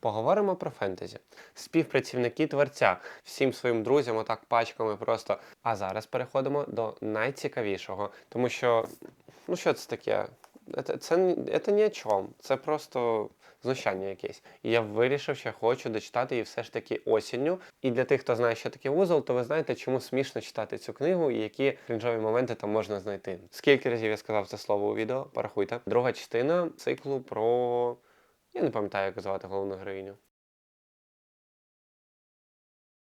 Поговоримо про фентезі. Співпрацівники творця всім своїм друзям, отак пачками просто. А зараз переходимо до найцікавішого, тому що ну що це таке? Це, це, це ні о чому. Це просто знущання якесь. І я вирішив, що хочу дочитати її все ж таки осінню. І для тих, хто знає, що таке вузол, то ви знаєте, чому смішно читати цю книгу і які крінжові моменти там можна знайти. Скільки разів я сказав це слово у відео? Порахуйте. Друга частина циклу про. Я не пам'ятаю, як звати головну героїню.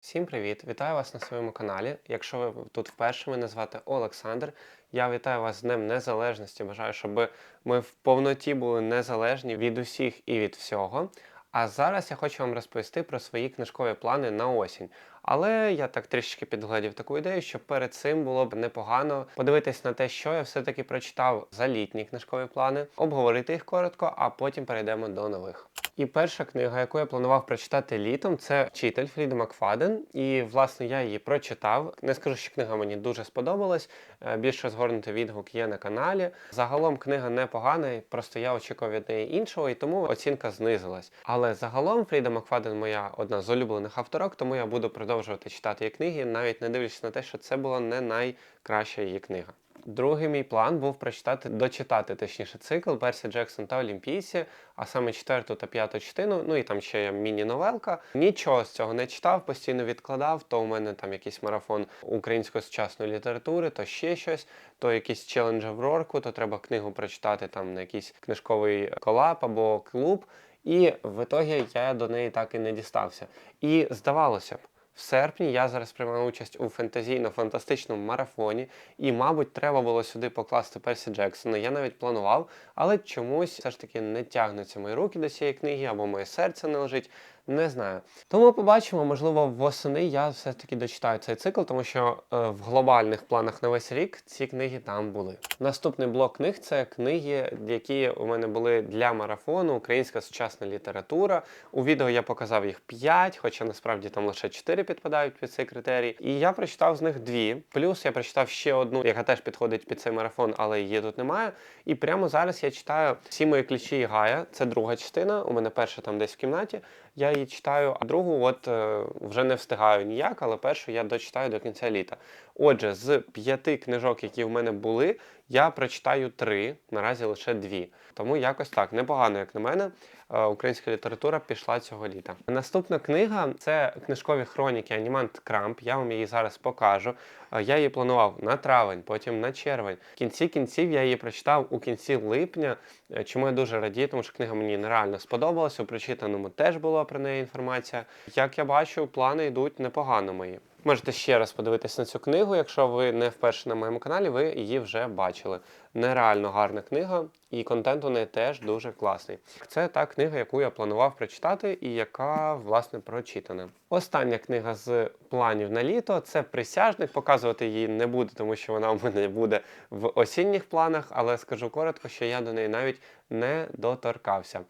Всім привіт! Вітаю вас на своєму каналі. Якщо ви тут вперше, мене звати Олександр. Я вітаю вас з Днем Незалежності. Бажаю, щоб ми в повноті були незалежні від усіх і від всього. А зараз я хочу вам розповісти про свої книжкові плани на осінь. Але я так трішки підгледів таку ідею, що перед цим було б непогано подивитись на те, що я все-таки прочитав за літні книжкові плани, обговорити їх коротко, а потім перейдемо до нових. І перша книга, яку я планував прочитати літом, це Вчитель Фріда Макфаден. І власне я її прочитав. Не скажу, що книга мені дуже сподобалась. Е, Більш розгорнутий відгук є на каналі. Загалом книга непогана, просто я очікував від неї іншого, і тому оцінка знизилась. Але загалом Фріда Макфаден моя одна з улюблених авторок, тому я буду продовжувати читати її книги, навіть не дивлячись на те, що це була не найкраща її книга. Другий мій план був прочитати, дочитати точніше цикл Персі Джексон та Олімпійці, а саме четверту та п'яту частину. Ну і там ще є міні-новелка. Нічого з цього не читав, постійно відкладав. То у мене там якийсь марафон української сучасної літератури, то ще щось, то якийсь челендж в Рорку, то треба книгу прочитати там на якийсь книжковий колаб або клуб. І в ітогі я до неї так і не дістався. І здавалося б. В серпні я зараз приймаю участь у фентезійно-фантастичному марафоні, і, мабуть, треба було сюди покласти Персі Джексона. Я навіть планував, але чомусь все ж таки не тягнуться мої руки до цієї книги, або моє серце не лежить. Не знаю. Тому побачимо, можливо, восени я все-таки дочитаю цей цикл, тому що е, в глобальних планах на весь рік ці книги там були. Наступний блок книг це книги, які у мене були для марафону, українська сучасна література. У відео я показав їх 5, хоча насправді там лише 4 підпадають під цей критерій. І я прочитав з них дві. Плюс я прочитав ще одну, яка теж підходить під цей марафон, але її тут немає. І прямо зараз я читаю всі мої ключі і Гая. Це друга частина. У мене перша там десь в кімнаті. Я її читаю, а другу от е, вже не встигаю ніяк, але першу я дочитаю до кінця літа. Отже, з п'яти книжок, які в мене були, я прочитаю три, наразі лише дві. Тому якось так, непогано, як на мене, українська література пішла цього літа. Наступна книга це книжкові хроніки Анімант Крамп. Я вам її зараз покажу. Е, Я її планував на травень, потім на червень. В кінці кінців я її прочитав у кінці липня. Е, Чому я дуже радію, тому що книга мені нереально сподобалась. У прочитаному теж була про неї інформація. Як я бачу, плани йдуть непогано мої. Можете ще раз подивитись на цю книгу, якщо ви не вперше на моєму каналі, ви її вже бачили. Нереально гарна книга, і контент у неї теж дуже класний. Це та книга, яку я планував прочитати, і яка власне прочитана. Остання книга з планів на літо це присяжник. Показувати її не буду, тому що вона у мене буде в осінніх планах, але скажу коротко, що я до неї навіть не доторкався.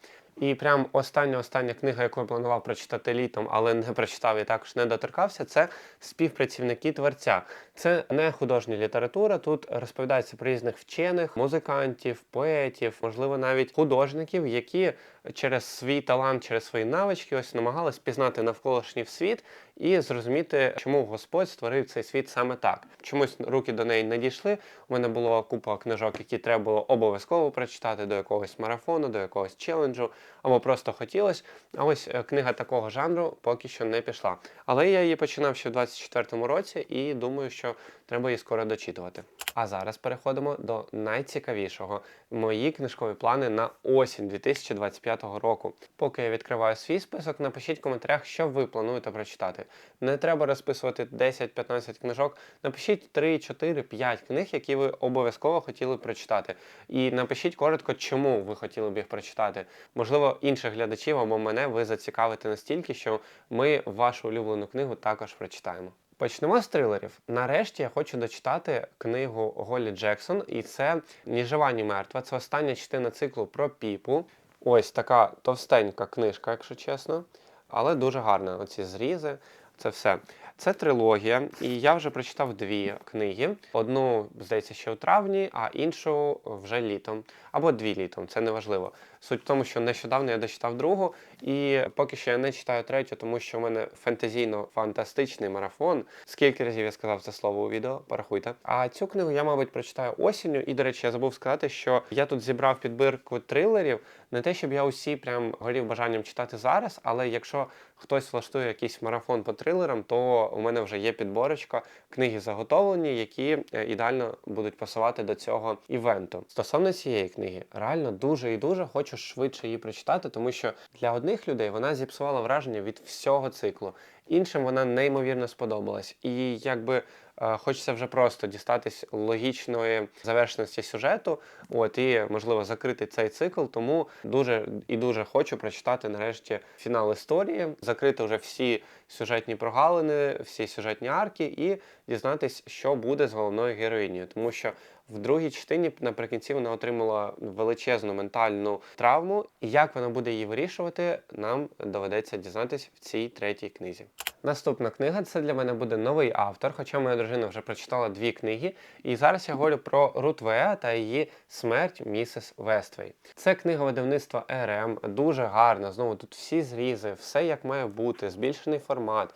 І прям остання остання книга, яку я планував прочитати літом, але не прочитав і також не доторкався, це співпрацівники творця. Це не художня література. Тут розповідається про різних вчених, музикантів, поетів, можливо, навіть художників, які через свій талант, через свої навички ось намагались пізнати навколишній світ і зрозуміти, чому Господь створив цей світ саме так. Чомусь руки до неї не дійшли. У мене була купа книжок, які треба було обов'язково прочитати до якогось марафону, до якогось челенджу, або просто хотілося. А ось е, книга такого жанру поки що не пішла. Але я її починав ще в 24-му році і думаю, що треба її скоро дочитувати. А зараз переходимо до найцікавішого мої книжкові плани на осінь 2025 року. Поки я відкриваю свій список, напишіть в коментарях, що ви плануєте прочитати. Не треба розписувати 10-15 книжок. Напишіть 3, 4, 5 книг, які ви обов'язково хотіли прочитати. І напишіть коротко, чому ви хотіли б їх прочитати. Можливо, інших глядачів або мене ви зацікавите настільки, що ми вашу улюблену книгу також прочитаємо. Почнемо з трилерів. Нарешті я хочу дочитати книгу Голі Джексон, і це «Ні жива, ні мертва. Це остання частина циклу про піпу. Ось така товстенька книжка, якщо чесно, але дуже гарна. Оці зрізи, це все. Це трилогія, і я вже прочитав дві книги. Одну, здається, ще у травні, а іншу вже літом. Або дві літом, це не важливо. Суть в тому, що нещодавно я дочитав другу, і поки що я не читаю третю, тому що в мене фентезійно-фантастичний марафон. Скільки разів я сказав це слово у відео, порахуйте. А цю книгу я, мабуть, прочитаю осінню. І, до речі, я забув сказати, що я тут зібрав підбірку трилерів. Не те, щоб я усі прям горів бажанням читати зараз, але якщо хтось влаштує якийсь марафон по трилерам, то у мене вже є підборочка, книги заготовлені, які е, ідеально будуть пасувати до цього івенту. Стосовно цієї книги, реально дуже і дуже хочу швидше її прочитати, тому що для одних людей вона зіпсувала враження від всього циклу. Іншим вона неймовірно сподобалась. І якби е, хочеться вже просто дістатись логічної завершеності сюжету, от і можливо закрити цей цикл. Тому дуже і дуже хочу прочитати нарешті фінал історії, закрити вже всі сюжетні прогалини, всі сюжетні арки, і дізнатись, що буде з головною героїнею, тому що. В другій частині наприкінці вона отримала величезну ментальну травму, і як вона буде її вирішувати, нам доведеться дізнатись в цій третій книзі. Наступна книга це для мене буде новий автор, хоча моя дружина вже прочитала дві книги. І зараз я говорю про Рут Веа та її смерть місіс Вествей. Це книга видавництва РМ, дуже гарна. Знову тут всі зрізи, все як має бути, збільшений формат.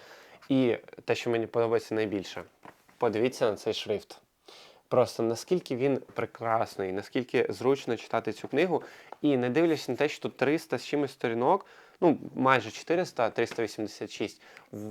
І те, що мені подобається найбільше, подивіться на цей шрифт. Просто наскільки він прекрасний, наскільки зручно читати цю книгу, і не дивлячись на те, що тут 300 з чимось сторінок, ну майже 400, 386,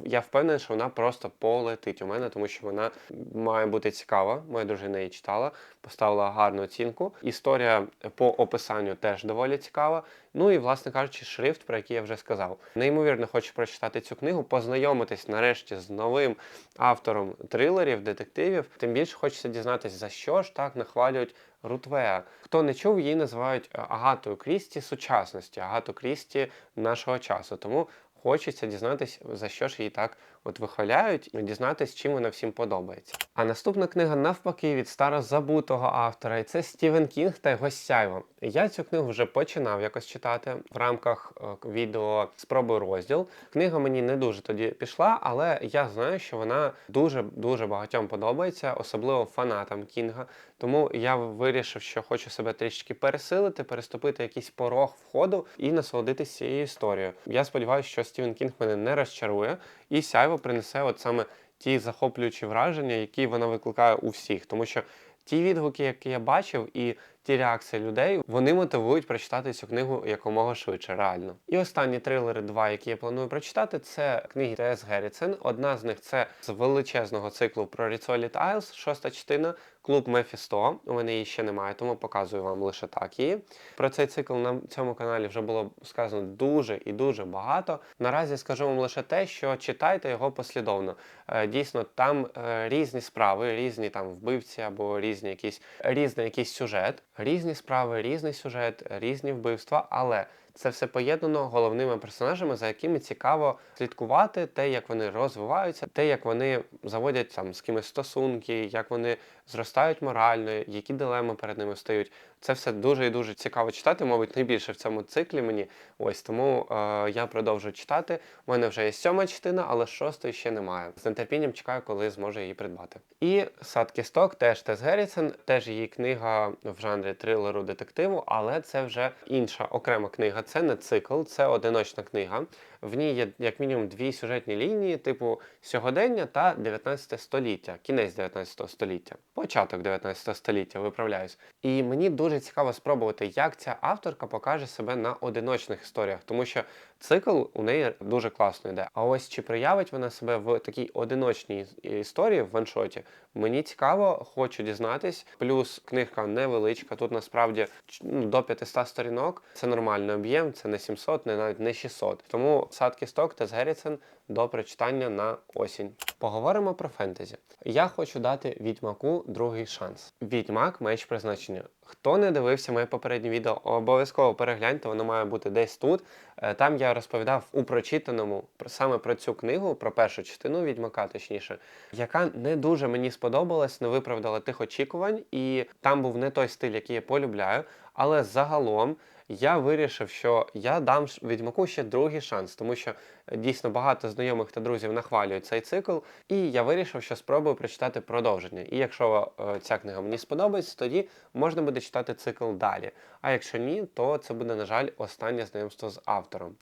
я впевнений, що вона просто полетить у мене, тому що вона має бути цікава. Моя дружина її читала, поставила гарну оцінку. Історія по описанню теж доволі цікава. Ну і, власне кажучи, шрифт, про який я вже сказав. Неймовірно хочу прочитати цю книгу, познайомитись нарешті з новим автором трилерів, детективів. Тим більше хочеться дізнатися, за що ж так нахвалюють Рутвеа. Хто не чув, її називають е, Агатою Крісті сучасності, Агату Крісті нашого часу. Тому хочеться дізнатися, за що ж її так от вихваляють, і дізнатись, чим вона всім подобається. А наступна книга навпаки від старозабутого автора, і це Стівен Кінг та його сяйво. Я цю книгу вже починав якось читати в рамках е, відео спробуй розділ. Книга мені не дуже тоді пішла, але я знаю, що вона дуже дуже багатьом подобається, особливо фанатам Кінга. Тому я вирішив, що хочу себе трішки пересилити, переступити якийсь порог входу і насолодитися цією історією. Я сподіваюся, що Стівен Кінг мене не розчарує, і сяйво принесе от саме ті захоплюючі враження, які вона викликає у всіх. Тому що ті відгуки, які я бачив, і ті реакції людей, вони мотивують прочитати цю книгу якомога швидше, реально. І останні трилери, два, які я планую прочитати, це книги Т.С. Герріцен. Одна з них це з величезного циклу про Ріцоліт Айлс, шоста частина. Клуб Мефісто. У мене її ще немає, тому показую вам лише так її. Про цей цикл на цьому каналі вже було сказано дуже і дуже багато. Наразі скажу вам лише те, що читайте його послідовно. Е, Дійсно, там е, різні справи, різні там вбивці або різні якісь різний якийсь сюжет, різні справи, різний сюжет, різні вбивства, але. Це все поєднано головними персонажами, за якими цікаво слідкувати, те, як вони розвиваються, те, як вони заводять там з кимось стосунки, як вони зростають морально, які дилеми перед ними стають. Це все дуже і дуже цікаво читати, мабуть, найбільше в цьому циклі мені. Ось тому е, я продовжую читати. У мене вже є сьома частина, але шостої ще немає. З нетерпінням чекаю, коли зможу її придбати. І сад кісток теж Тес Геррісон, теж її книга в жанрі трилеру детективу, але це вже інша окрема книга. Це не цикл, це одиночна книга. В ній є як мінімум дві сюжетні лінії, типу сьогодення та 19 століття, кінець 19 століття, початок 19 століття, виправляюсь. І мені дуже цікаво спробувати, як ця авторка покаже себе на одиночних історіях, тому що цикл у неї дуже класно йде. А ось чи проявить вона себе в такій одиночній історії в ваншоті, мені цікаво, хочу дізнатись. Плюс книжка невеличка. Тут насправді ну, до 500 сторінок. Це нормальний об'єм, це не 700, не навіть не 600. Тому сад кісток та Герріцен до прочитання на осінь. Поговоримо про фентезі. Я хочу дати відьмаку другий шанс. Відьмак меч призначення. Хто не дивився моє попереднє відео, обов'язково перегляньте, воно має бути десь тут. Е, Там я розповідав у прочитаному саме про цю книгу, про першу частину відьмака, точніше, яка не дуже мені сподобалась, не виправдала тих очікувань, і там був не той стиль, який я полюбляю. Але загалом я вирішив, що я дам відьмаку ще другий шанс, тому що е, дійсно багато знайомих та друзів нахвалюють цей цикл, і я вирішив, що спробую прочитати продовження. І якщо е, ця книга мені сподобається, тоді можна буде читати цикл далі. А якщо ні, то це буде, на жаль, останнє знайомство з автором.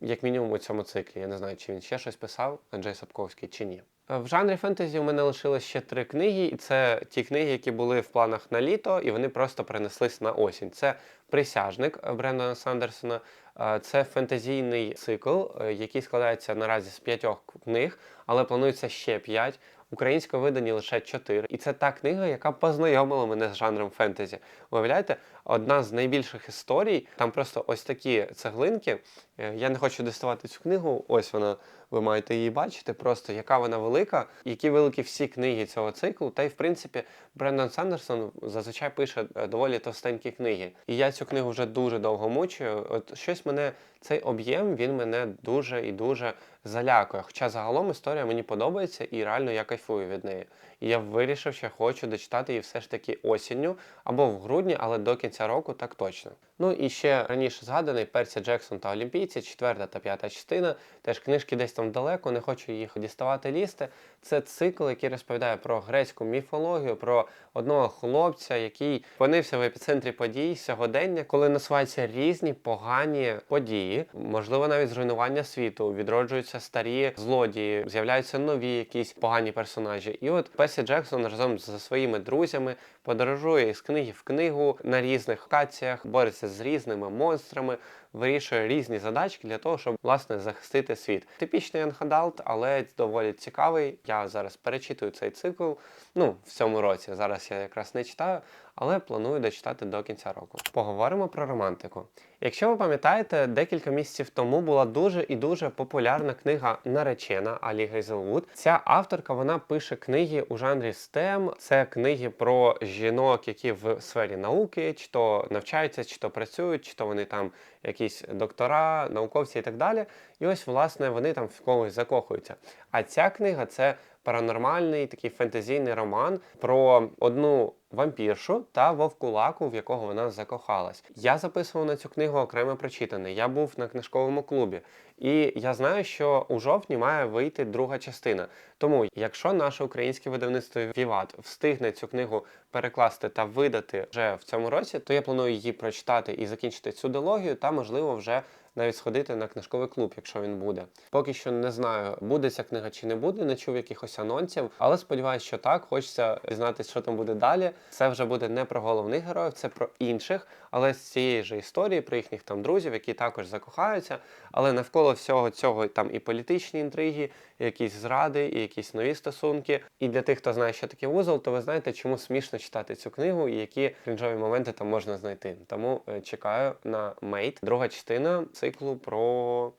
Як мінімум у цьому циклі. Я не знаю, чи він ще щось писав, Анджей Сапковський, чи ні. Е, В жанрі фентезі у мене лишилось ще три книги, і це ті книги, які були в планах на літо, і вони просто перенеслись на осінь. Це Присяжник Брендона Сандерсона. Е, Це фентезійний цикл, е, який складається наразі з п'ятьох книг, але планується ще п'ять. Українською видані лише чотири. І це та книга, яка познайомила мене з жанром фентезі. Уявляєте, одна з найбільших історій, там просто ось такі цеглинки. Е, Я не хочу доставати цю книгу, ось вона, ви маєте її бачити, просто яка вона велика, які великі всі книги цього циклу. Та й в принципі Брендон Сандерсон зазвичай пише е, доволі товстенькі книги. І я цю книгу вже дуже довго мучую. От щось мене, цей об'єм, він мене дуже і дуже залякує. Хоча загалом історія мені подобається і реально я кайфую від неї. І я вирішив, що хочу дочитати її все ж таки осінню або в грудні, але до кінця року так точно. Ну і ще раніше згаданий Персі Джексон та Олімпійці, четверта та п'ята частина. Теж книжки десь там далеко, не хочу їх діставати лізти. Це цикл, який розповідає про грецьку міфологію, про одного хлопця, який опинився в епіцентрі подій сьогодення, коли насуваються різні погані події, можливо, навіть зруйнування світу, відроджуються старі злодії, з'являються нові якісь погані персонажі. І от Персі Джексон разом зі своїми друзями подорожує із книги в книгу на різних локаціях, бореться з різними монстрами, вирішує різні задачки для того, щоб власне захистити світ. Типічний анхадалт, але доволі цікавий. Я зараз перечитую цей цикл. Ну, в цьому році. Зараз я якраз не читаю, але планую дочитати до кінця року. Поговоримо про романтику. Якщо ви пам'ятаєте, декілька місяців тому була дуже і дуже популярна книга Наречена Алі Гейзелвуд. Ця авторка вона пише книги у жанрі STEM. Це книги про жінок, які в сфері науки, чи то навчаються, чи то працюють, чи то вони там якісь доктора, науковці і так далі. І ось, власне, вони там в когось закохуються. А ця книга це паранормальний такий фентезійний роман про одну вампіршу та вовкулаку, в якого вона закохалась. Я записував на цю книгу окремо прочитаний. Я був на книжковому клубі, і я знаю, що у жовтні має вийти друга частина. Тому, якщо наше українське видавництво Віват встигне цю книгу перекласти та видати вже в цьому році, то я планую її прочитати і закінчити цю дилогію, та можливо вже навіть сходити на книжковий клуб, якщо він буде. Поки що не знаю, буде ця книга чи не буде, не чув якихось анонсів, але сподіваюся, що так. Хочеться дізнатися, що там буде далі. Це вже буде не про головних героїв, це про інших, але з цієї ж історії, про їхніх там друзів, які також закохаються. Але навколо всього цього там і політичні інтриги, і якісь зради, і якісь нові стосунки. І для тих, хто знає, що таке вузол, то ви знаєте, чому смішно читати цю книгу і які крінжові моменти там можна знайти. Тому е, чекаю на Мейт. Друга частина циклу про.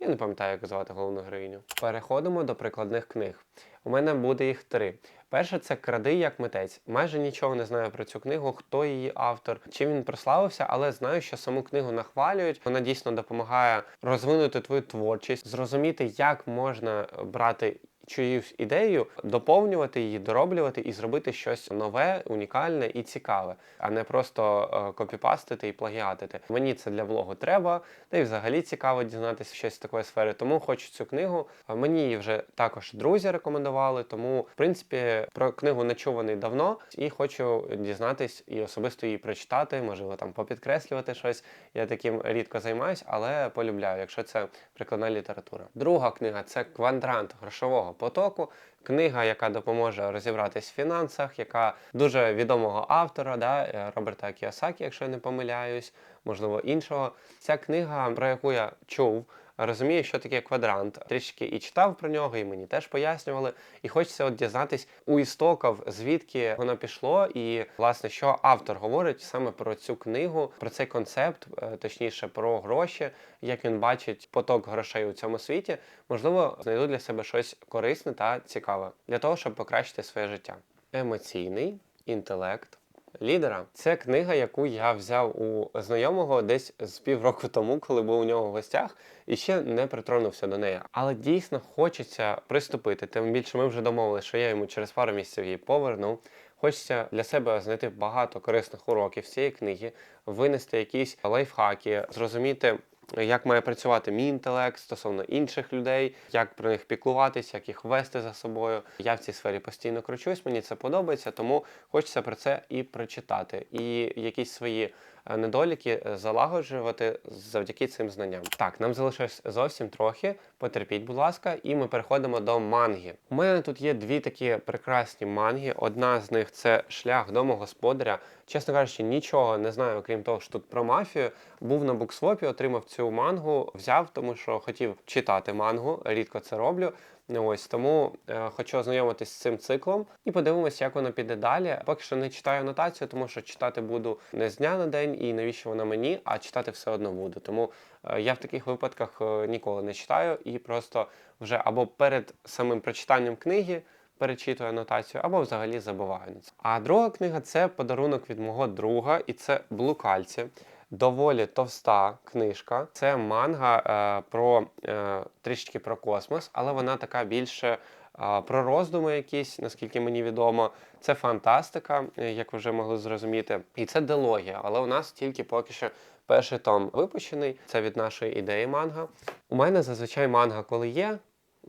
Я не пам'ятаю, як звати головну героїню. Переходимо до прикладних книг. У мене буде їх три. Перше це кради як митець. Майже нічого не знаю про цю книгу, хто її автор, чим він прославився, але знаю, що саму книгу нахвалюють. Вона дійсно допомагає розвинути твою творчість, зрозуміти, як можна брати чиюсь ідею, доповнювати її, дороблювати і зробити щось нове, унікальне і цікаве, а не просто е, копіпастити і плагіатити. Мені це для влогу треба, та й взагалі цікаво дізнатися щось з такої сфери. Тому хочу цю книгу. Мені її вже також друзі рекомендували. Тому, в принципі, про книгу не чуваний давно і хочу дізнатись і особисто її прочитати, можливо, там попідкреслювати щось. Я таким рідко займаюсь, але полюбляю, якщо це прикладна література. Друга книга це квадрант грошового потоку. Книга, яка допоможе розібратись в фінансах, яка дуже відомого автора, да, е, Роберта Кіосакі, якщо я не помиляюсь, можливо, іншого. Ця книга, про яку я чув, розумію, що таке квадрант. Трішки і читав про нього, і мені теж пояснювали. І хочеться от дізнатись у істоків, звідки воно пішло, і власне, що автор говорить саме про цю книгу, про цей концепт, е, точніше про гроші, як він бачить поток грошей у цьому світі. Можливо, знайду для себе щось корисне та цікаве для того, щоб покращити своє життя. Емоційний інтелект лідера. Це книга, яку я взяв у знайомого десь з півроку тому, коли був у нього в гостях, і ще не притронувся до неї. Але дійсно хочеться приступити. Тим більше ми вже домовилися, що я йому через пару місяців її поверну. Хочеться для себе знайти багато корисних уроків з цієї книги, винести якісь лайфхаки, зрозуміти. Як має працювати мій інтелект стосовно інших людей, як про них піклуватись, як їх вести за собою. Я в цій сфері постійно кручусь, мені це подобається, тому хочеться про це і прочитати, і якісь свої недоліки е, залагоджувати завдяки цим знанням. Так, нам залишилось зовсім трохи. Потерпіть, будь ласка, і ми переходимо до манги. У мене тут є дві такі прекрасні манги. Одна з них це шлях домогосподаря. Чесно кажучи, нічого не знаю, окрім того, що тут про мафію. Був на буксвопі, отримав цю мангу, взяв, тому що хотів читати мангу. Рідко це роблю. Ось тому е, хочу ознайомитись з цим циклом і подивимось, як воно піде далі. Поки що не читаю анотацію, тому що читати буду не з дня на день, і навіщо вона мені, а читати все одно буду. Тому е, я в таких випадках е, ніколи не читаю і просто вже або перед самим прочитанням книги. Перечитую анотацію або взагалі забуваю. А друга книга це подарунок від мого друга, і це блукальці. Доволі товста книжка. Це манга е, про е, трішки про космос, але вона така більше е, про роздуми якісь, наскільки мені відомо. Це фантастика, е, як ви вже могли зрозуміти. І це дилогія, але у нас тільки поки що перший том випущений. Це від нашої ідеї манга. У мене зазвичай манга, коли є.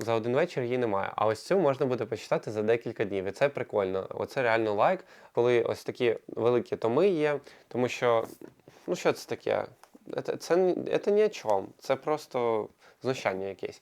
За один вечір її немає. А ось цю можна буде почитати за декілька днів. І це прикольно. Оце реально лайк, коли ось такі великі томи є, тому що ну що це таке? Це, це, це ні о чому. Це просто знущання якесь.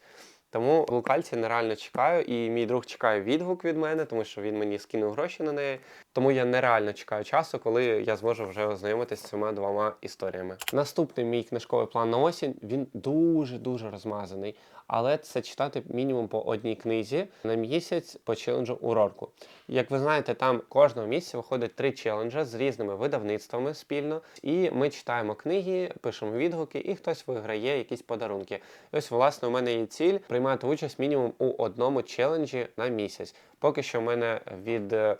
Тому лукальці нереально чекаю, і мій друг чекає відгук від мене, тому що він мені скинув гроші на неї. Тому я нереально чекаю часу, коли я зможу вже ознайомитися з цими двома історіями. Наступний мій книжковий план на осінь він дуже дуже розмазаний, але це читати мінімум по одній книзі на місяць по челенджу у Рорку. Як ви знаєте, там кожного місяця виходить три челенджа з різними видавництвами спільно, і ми читаємо книги, пишемо відгуки, і хтось виграє якісь подарунки. І ось, власне, у мене є ціль приймати участь мінімум у одному челенджі на місяць. Поки що в мене від е,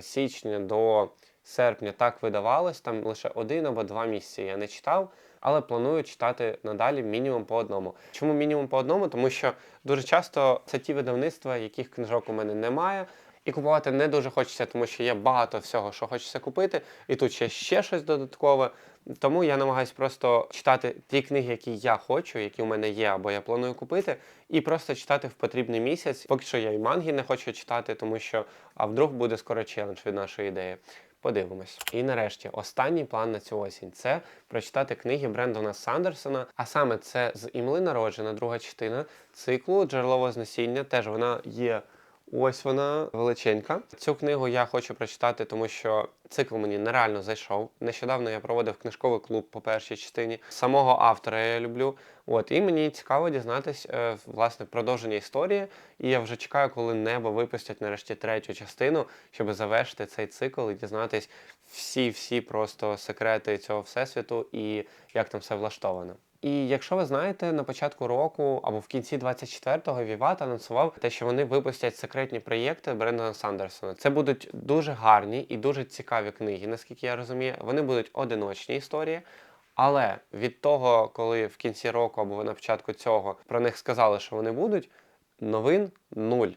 січня до серпня так видавалось, там лише один або два місяці я не читав. Але планую читати надалі мінімум по одному. Чому мінімум по одному? Тому що дуже часто це ті видавництва, яких книжок у мене немає. І купувати не дуже хочеться, тому що є багато всього, що хочеться купити, і тут ще ще щось додаткове. Тому я намагаюся просто читати ті книги, які я хочу, які у мене є, або я планую купити, і просто читати в потрібний місяць. Поки що я і манги не хочу читати, тому що а вдруг буде скоро челендж від нашої ідеї. Подивимось. І нарешті останній план на цю осінь це прочитати книги Брендона Сандерсона. А саме це з імли народжена друга частина циклу Джерело Вознесіння. Теж вона є. Ось вона величенька. Цю книгу я хочу прочитати, тому що цикл мені нереально зайшов. Нещодавно я проводив книжковий клуб по першій частині. Самого автора я люблю. От і мені цікаво дізнатись е, власне продовження історії. І я вже чекаю, коли небо випустять нарешті третю частину, щоб завершити цей цикл і дізнатись всі-всі просто секрети цього всесвіту і як там все влаштовано. І якщо ви знаєте, на початку року або в кінці 24-го Віват анонсував те, що вони випустять секретні проєкти Брендона Сандерсона. Це будуть дуже гарні і дуже цікаві книги, наскільки я розумію. Вони будуть одиночні історії. Але від того, коли в кінці року або на початку цього про них сказали, що вони будуть, новин нуль.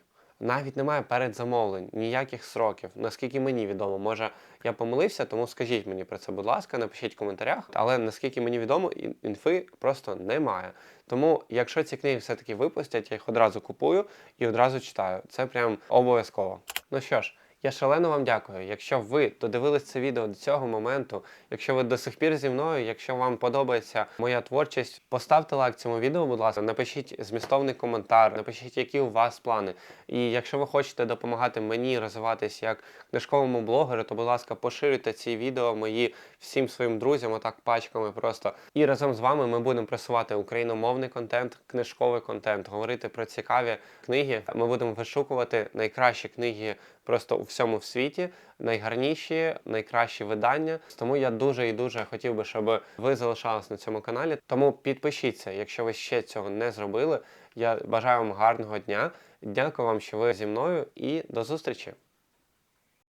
Навіть немає передзамовлень, ніяких сроків. Наскільки мені відомо, може я помилився, тому скажіть мені про це, будь ласка, напишіть в коментарях. Але наскільки мені відомо, інфи просто немає. Тому, якщо ці книги все-таки випустять, я їх одразу купую і одразу читаю. Це прям обов'язково. Ну що ж. Я шалено вам дякую. Якщо ви додивились це відео до цього моменту, якщо ви до сих пір зі мною, якщо вам подобається моя творчість, поставте лайк цьому відео, будь ласка, напишіть змістовний коментар, напишіть, які у вас плани. І якщо ви хочете допомагати мені розвиватись як книжковому блогеру, то, будь ласка, поширюйте ці відео мої всім своїм друзям, отак пачками просто. І разом з вами ми будемо просувати україномовний контент, книжковий контент, говорити про цікаві книги. Ми будемо вишукувати найкращі книги просто у всьому світі, найгарніші, найкращі видання. Тому я дуже і дуже хотів би, щоб ви залишались на цьому каналі. Тому підпишіться, якщо ви ще цього не зробили. Я бажаю вам гарного дня. Дякую вам, що ви зі мною, і до зустрічі!